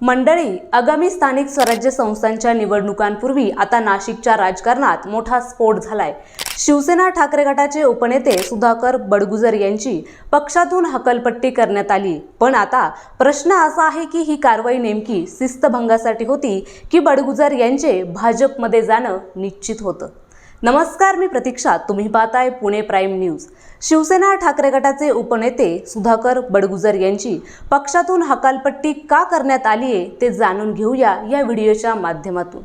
मंडळी आगामी स्थानिक स्वराज्य संस्थांच्या निवडणुकांपूर्वी आता नाशिकच्या राजकारणात मोठा स्फोट झालाय. शिवसेना ठाकरे गटाचे उपनेते सुधाकर बडगुजर यांची पक्षातून हकलपट्टी करण्यात आली. पण आता प्रश्न असा आहे की ही कारवाई नेमकी शिस्तभंगासाठी होती की बडगुजर यांचे भाजपमध्ये जाणं निश्चित होतं? नमस्कार मी प्रतीक्षा. तुम्ही पाहताय पुणे प्राईम न्यूज. शिवसेना ठाकरे गटाचे उपनेते सुधाकर बडगुजर यांची पक्षातून हकालपट्टी का करण्यात आली आहे ते जाणून घेऊया या व्हिडिओच्या माध्यमातून.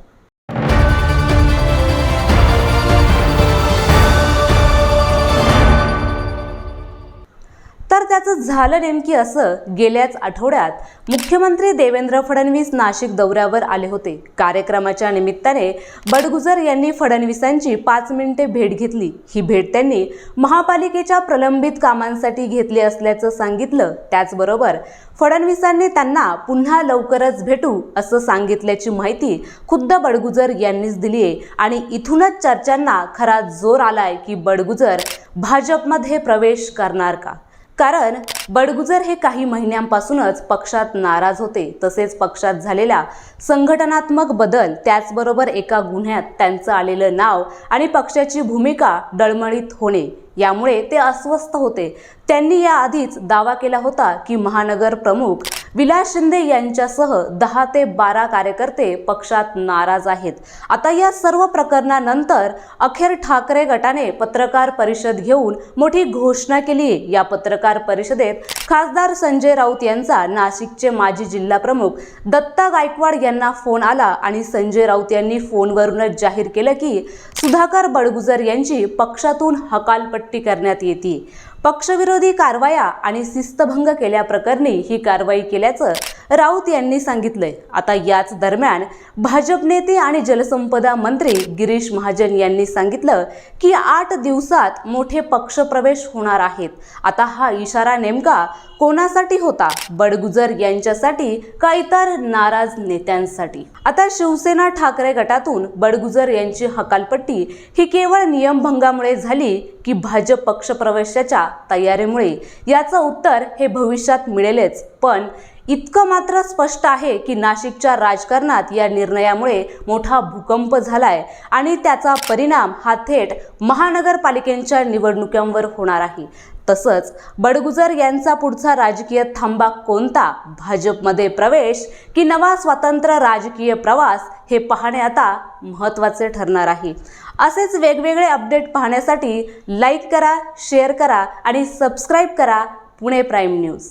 त्याचं झालं नेमकी असं गेल्याच आठवड्यात मुख्यमंत्री देवेंद्र फडणवीस नाशिक दौऱ्यावर आले होते. कार्यक्रमाच्या निमित्ताने बडगुजर यांनी फडणवीसांची पाच मिनिटे भेट घेतली. ही भेट त्यांनी महापालिकेच्या प्रलंबित कामांसाठी घेतली असल्याचं सांगितलं. त्याचबरोबर फडणवीसांनी त्यांना पुन्हा लवकरच भेटू असं सांगितल्याची माहिती खुद्द बडगुजर यांनीच दिली आहे आणि इथूनच चर्चांना खरा जोर आलाय की बडगुजर भाजपमध्ये प्रवेश करणार का? कारण बडगुजर हे काही महिन्यांपासूनच पक्षात नाराज होते. तसेच पक्षात झालेल्या संघटनात्मक बदल त्याचबरोबर एका गुन्ह्यात त्यांचं आलेलं नाव आणि पक्षाची भूमिका डळमळीत होणे यामुळे ते अस्वस्थ होते. त्यांनी याआधीच दावा केला होता की महानगर प्रमुख विलास शिंदे यांच्यासह दहा ते बारा कार्यकर्ते पक्षात नाराज आहेत. आता या सर्व प्रकरणानंतर अखेर ठाकरे गटाने पत्रकार परिषद घेऊन मोठी घोषणा केली या पत्रकार परिषदेत खासदार संजय राऊत यांचा नाशिकचे माजी जिल्हा प्रमुख दत्ता गायकवाड यांना फोन आला आणि संजय राऊत यांनी फोनवरूनच जाहीर केलं की सुधाकर बडगुजर यांची पक्षातून हकालपट्टी करण्यात येते. पक्षविरोधी कारवाया आणि शिस्तभंग केल्याप्रकरणी ही कारवाई केल्याचं राऊत यांनी सांगितलंय. आता याच दरम्यान भाजप नेते आणि जलसंपदा मंत्री गिरीश महाजन यांनी सांगितलं की आठ दिवसात मोठे पक्षप्रवेश होणार आहेत. आता हा इशारा नेमका कोणासाठी होता? बडगुजर यांच्यासाठी का इतर नाराज नेत्यांसाठी? आता शिवसेना ठाकरे गटातून बडगुजर यांची हकालपट्टी ही केवळ नियमभंगामुळे झाली की भाजप पक्षप्रवेशाच्या तयारीमुळे? याचं उत्तर हे भविष्यात मिळेलच. पण इतकं मात्र स्पष्ट आहे की नाशिकच्या राजकारणात या निर्णयामुळे मोठा भूकंप झालाय आणि त्याचा परिणाम हा थेट महानगरपालिकेच्या निवडणुकांवर होणार आहे. तसंच बडगुजर यांचा पुढचा राजकीय थांबा कोणता? भाजपमध्ये प्रवेश की नवा स्वतंत्र राजकीय प्रवास? हे पाहणे आता महत्त्वाचे ठरणार आहे. असेच वेगवेगळे अपडेट पाहण्यासाठी लाईक करा शेअर करा आणि सबस्क्राईब करा पुणे प्राईम न्यूज